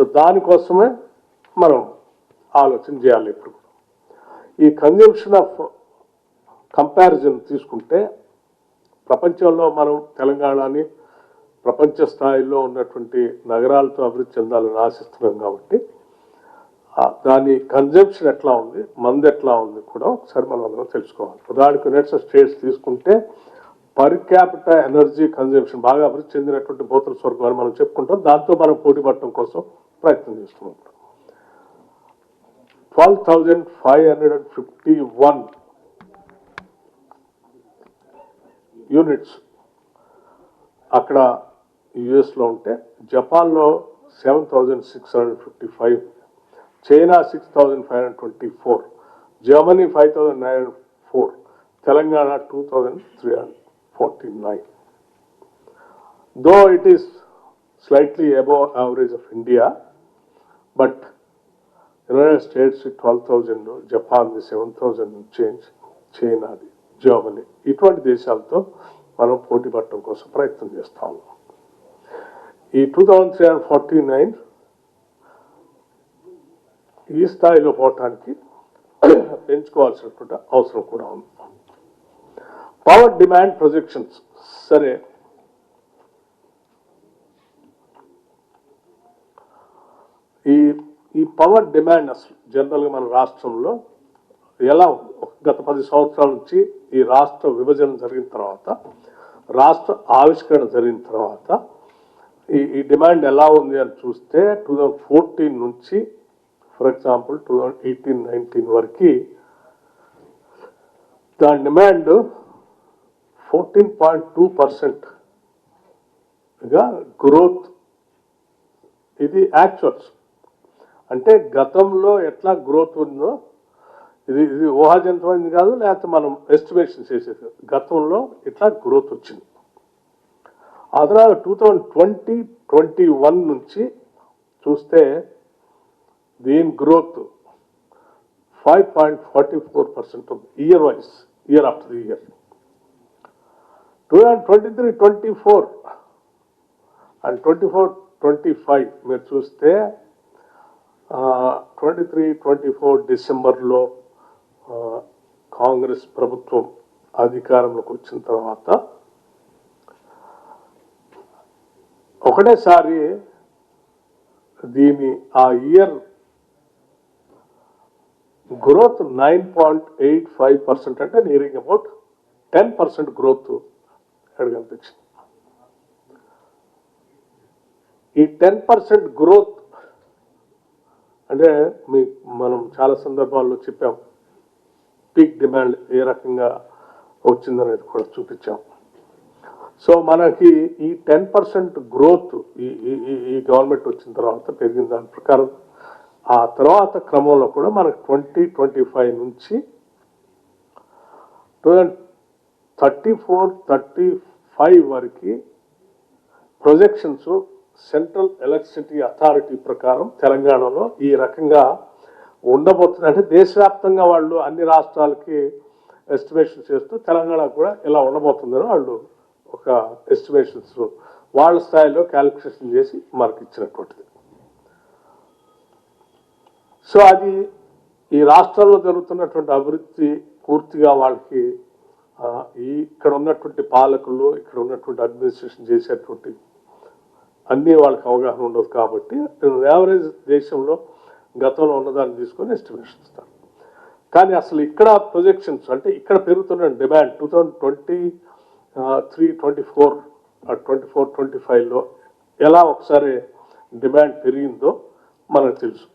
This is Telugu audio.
సో దానికోసమే మనం ఆలోచన చేయాలి ఇప్పుడు. ఈ కన్జంప్షన్ ఆఫ్ కంపారిజన్ తీసుకుంటే ప్రపంచంలో మనం తెలంగాణని ప్రపంచ స్థాయిలో ఉన్నటువంటి నగరాలతో అభివృద్ధి చెందాలని ఆశిస్తున్నాం కాబట్టి దాని కన్జంప్షన్ ఎట్లా ఉంది మంది ఎట్లా ఉంది కూడా ఒకసారి మనం అందరం తెలుసుకోవాలి. ఉదాహరణకు యునైటెడ్ స్టేట్స్ తీసుకుంటే పర్ క్యాపిటల్ ఎనర్జీ కన్జంప్షన్ బాగా అభివృద్ధి చెందినటువంటి భూతల స్వర్గం అని మనం చెప్పుకుంటాం. దాంతో మనం పోటీ పడటం కోసం ప్రయత్నం చేస్తున్నాం twelve thousand five hundred and fifty one units అక్కడ యుఎస్లో ఉంటే జపాన్లో seven thousand six hundred fifty five China six thousand five hundred twenty four Germany five thousand nine hundred four Telangana two thousand three hundred forty nine though it is slightly above average of India but United States twelve thousand జపాన్ది seven thousand change చైనాది జర్మనీ. ఇటువంటి దేశాలతో మనం పోటీ పడటం కోసం ప్రయత్నం చేస్తా ఉన్నాం. ఈ two thousand three and forty nine ఈ స్థాయిలో పోవటానికి పెంచుకోవాల్సినటువంటి అవసరం కూడా ఉంది. పవర్ డిమాండ్ ప్రొజెక్షన్స్ సరే ఈ ఈ పవర్ డిమాండ్ అసలు జనరల్గా మన రాష్ట్రంలో ఎలా గత పది సంవత్సరాల నుంచి ఈ రాష్ట్ర విభజన జరిగిన తర్వాత రాష్ట్ర ఆవిష్కరణ జరిగిన తర్వాత ఈ ఈ డిమాండ్ ఎలా ఉంది అని చూస్తే టూ థౌజండ్ ఫోర్టీన్ నుంచి for example two thousand eighteen nineteen వరకు దాని డిమాండ్ ఫోర్టీన్ పాయింట్ టూ పర్సెంట్గా గ్రోత్ ఇది యాక్చువల్స్ అంటే గతంలో ఎట్లా గ్రోత్ ఉందో ఇది ఇది ఊహాజనితమైంది కాదు లేకపోతే మనం ఎస్టిమేషన్ చేసేది. గతంలో ఇట్లా గ్రోత్ వచ్చింది. ఆ తర్వాత two thousand twenty twenty one నుంచి చూస్తే దీని growth five point forty four percent ఉంది year wise year after year two thousand twenty three twenty four and twenty four twenty five మీరు చూస్తే ట్వంటీ త్రీ ట్వంటీ ఫోర్ డిసెంబర్లో కాంగ్రెస్ ప్రభుత్వం అధికారంలోకి వచ్చిన తర్వాత ఒకటేసారి దీని ఆ year growth nine point eight five percent అంటే nearing about ten percent growth కనిపించింది ఈ టెన్ పర్సెంట్ గ్రోత్ అంటే మీ మనం చాలా సందర్భాల్లో చెప్పాం పీక్ డిమాండ్ ఏ రకంగా వచ్చిందనేది కూడా చూపించాం. సో మనకి ఈ టెన్ పర్సెంట్ గ్రోత్ ఈ ఈ- ఈ- ఈ గవర్నమెంట్ వచ్చిన తర్వాత పెరిగిన దాని ప్రకారం ఆ తర్వాత క్రమంలో కూడా మనకు ట్వంటీ ట్వంటీ ఫైవ్ నుంచి two thousand thirty four thirty five వరకు ప్రొజెక్షన్స్ సెంట్రల్ ఎలక్ట్రిసిటీ అథారిటీ ప్రకారం తెలంగాణలో ఈ రకంగా ఉండబోతుంది. అంటే దేశవ్యాప్తంగా వాళ్ళు అన్ని రాష్ట్రాలకి ఎస్టిమేషన్ చేస్తూ తెలంగాణ కూడా ఇలా ఉండబోతుందని వాళ్ళు ఒక ఎస్టిమేషన్స్ వాళ్ళ స్థాయిలో క్యాలిక్యులేషన్ చేసి మనకి ఇచ్చినటువంటిది. సో అది ఈ రాష్ట్రాల్లో జరుగుతున్నటువంటి అభివృద్ధి పూర్తిగా వాళ్ళకి ఈ ఇక్కడ ఉన్నటువంటి పాలకులు ఇక్కడ ఉన్నటువంటి అడ్మినిస్ట్రేషన్ చేసేటువంటి అన్నీ వాళ్ళకి అవగాహన ఉండదు కాబట్టి యావరేజ్ దేశంలో గతంలో ఉన్నదాన్ని తీసుకొని ఎస్టిమేషన్ ఇస్తారు కానీ అసలు ఇక్కడ ప్రొజెక్షన్స్ అంటే ఇక్కడ పెరుగుతున్న demand two thousand twenty three twenty four twenty four twenty ఫైవ్లో ఎలా ఒకసారి డిమాండ్ పెరిగిందో మనకు తెలుసు.